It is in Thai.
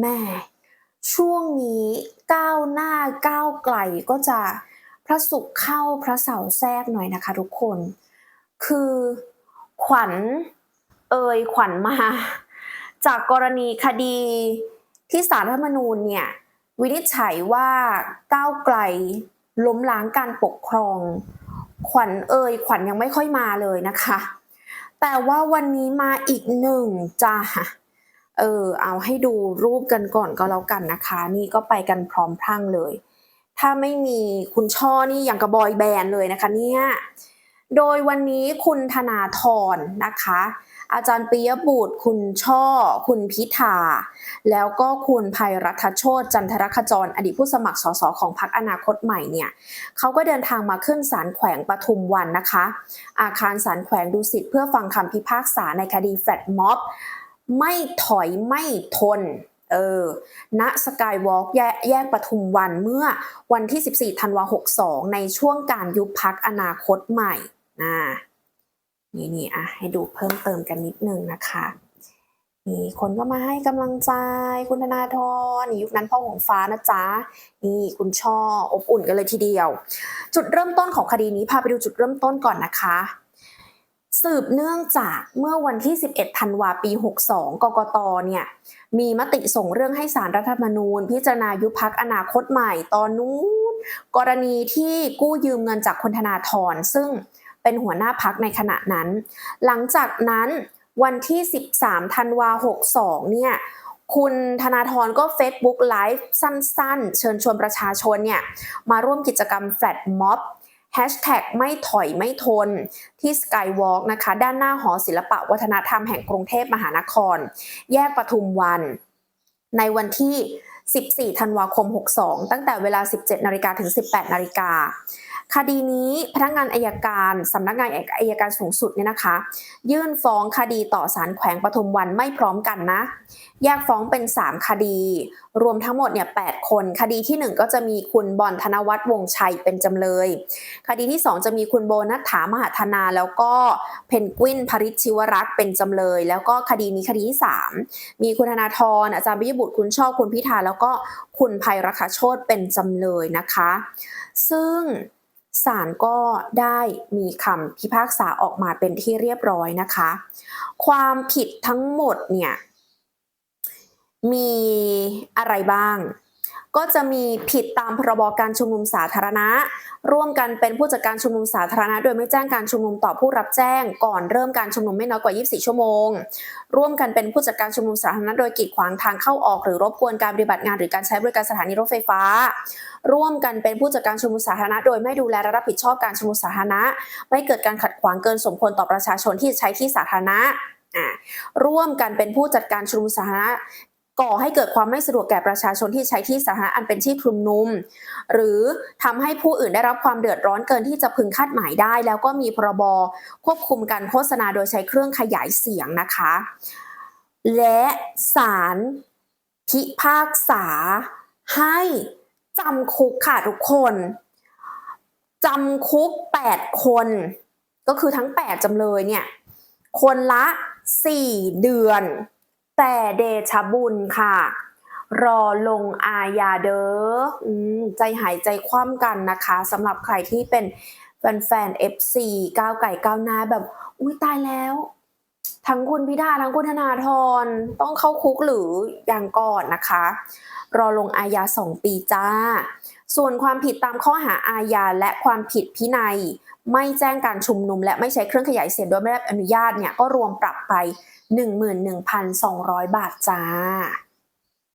แม่ช่วงนี้ก้าวหน้าก้าวไกลก็จะพระศุกร์เข้าพระเสาร์แทรกหน่อยนะคะ ทุกคน คือขวัญเอ่ยขวัญมา จากกรณีคดีที่สารรัฐธรรมนูญเนี่ย วินิจฉัยว่าก้าวไกลล้มล้างการปกครอง ขวัญเอ่ยขวัญยังไม่ค่อยมาเลยนะคะ แต่ว่าวันนี้มาอีกหนึ่งจ้า เออเอาให้ดูรูปกันก่อนก็แล้วกันนะคะ นี่ก็ไปกันพร้อมพรั่งเลย ถ้าไม่มีคุณช่อนี่อย่างกับบอยแบนเลยนะคะเนี่ยโดยวันนี้คุณธนาธรนะคะ อาจารย์ปิยบุตร คุณช่อ คุณพิธา แล้วก็คุณภัยรัฐโชตจันทรคจร อดีตผู้สมัครสสของพรรคอนาคตใหม่เนี่ยเขาก็เดินทางมาขึ้นศาลแขวงปทุมวันนะคะ อาคารศาลแขวงดุสิตเพื่อฟังคำพิพากษาในคดีแฟลตม็อบ ไม่ถอยไม่ทน เออ ณ สกายวอล์กแยกปทุมวันเมื่อวันที่ 14 ธันวา 62 ในช่วงการยุบพักอนาคตใหม่นะนี่นี่อะ ให้ดูเพิ่มเติมกันนิดนึงนะคะนี่คนก็มาให้กำลังใจ คุณธนาธรยุคนั้นพ่อของฟ้านะจ๊ะนี่คุณช่ออบอุ่นกันเลยทีเดียว จุดเริ่มต้นของคดีนี้พาไปดูจุดเริ่มต้นก่อนนะคะ สืบเนื่องจากเมื่อวันที่ 11 ธันวาปี 62 กกต เนี่ย มีมติส่งเรื่องให้สารรัฐธรรมนูญ พิจารณายุบพักอนาคตใหม่ตอนนู้น กรณีที่กู้ยืมเงินจากคนธนาธรซึ่งเป็นหัวหน้าพักในขณะนั้น หลังจากนั้นวันที่ 13 ธันวา 62 เนี่ย คุณธนาธรก็ Facebook Live สั้นๆ เชิญชวนประชาชนเนี่ย มาร่วมกิจกรรมแฟลตม็อบ แฮชแท็กไม่ถอยไม่ทนที่ Skywalk นะคะ ด้านหน้าหอศิลปะวัฒนธรรมแห่งกรุงเทพมหานคร แยกปทุมวัน ในวันที่ 14 ธันวาคม 62 ตั้งแต่เวลา 17 นาฬิกาถึง 18 นาฬิกา คดีนี้พนักงานอายการสำนักงานอายการสูงสุดเนี่ยนะคะ ยื่นฟ้องคดีต่อศาลแขวงปทุมวันไม่พร้อมกันนะ แยกฟ้องเป็น 3 คดี รวมทั้งหมดเนี่ย8คน คดีที่ 1 ก็จะมีคุณบอลธนวัฒน์วงชัยเป็นจำเลย คดีที่ 2 จะมีคุณโบนัฐถามหาธนาแล้วก็เพนกวินพริชชิวรักษ์เป็นจำเลย แล้วก็คดีนี้คดีที่ 3 มีคุณธนาธรอาจารย์ปิยบุตรคุณชอบคุณพิธาแล้วก็คุณภัยรักษาโชตเป็นจำเลยนะคะ ซึ่งศาลก็ได้มีคำพิพากษาออกมาเป็นที่เรียบร้อยนะคะ ความผิดทั้งหมดเนี่ย มีอะไรบ้าง ก็จะมีผิดตามพรบการชุมนุมสาธารณะ ร่วมกันเป็นผู้จัดการชุมนุมสาธารณะ โดยไม่แจ้งการชุมนุมต่อผู้รับแจ้ง ก่อนเริ่มการชุมนุมไม่น้อยกว่า 24 ชั่วโมง ร่วมกันเป็นผู้จัดการชุมนุมสาธารณะโดยกีดขวางทางเข้าออกหรือรบกวนการปฏิบัติงานหรือการใช้บริการสถานีรถไฟฟ้า ร่วมกันเป็นผู้จัดการชุมนุมสาธารณะ โดยไม่ดูแลและรับผิดชอบการชุมนุมสาธารณะ ไม่เกิดการขัดขวางเกินสมควรต่อประชาชนที่ใช้ที่สาธารณะอ่าร่วมกันเป็นผู้จัดการชุมนุมสาธารณะ ก่อให้เกิดความไม่สะดวกแก่ประชาชนที่ใช้ที่สาธารณะอันเป็นที่ชุมนุม หรือทำให้ผู้อื่นได้รับความเดือดร้อนเกินที่จะพึงคาดหมายได้ แล้วก็มีพรบควบคุมการโฆษณาโดยใช้เครื่องขยายเสียงนะคะ และศาลพิพากษาให้จำคุกค่ะทุกคนจำคุก 8 คน ก็คือทั้ง 8จำเลยเนี่ย คนละ 4 เดือน แต่เดชะบุญค่ะ รอลงอาญาเด้ออืมใจหายใจคว่ำกันนะคะสำหรับใครที่เป็นแฟนๆ FC ก้าวไก่ก้าวหน้าแบบ อุ้ยตายแล้ว ทั้งคุณพิธาทั้งคุณธนาธรต้องเข้าคุกหรืออย่างก่อนนะคะ รอลงอาญา2ปีจ้า ส่วนความผิดตามข้อหาอาญาและความผิดพินัย ไม่แจ้งการชุมนุม และไม่ใช้เครื่องขยายเสียงโดยไม่ได้อนุญาตเนี่ยก็รวมปรับไป 11,200 บาทจ้า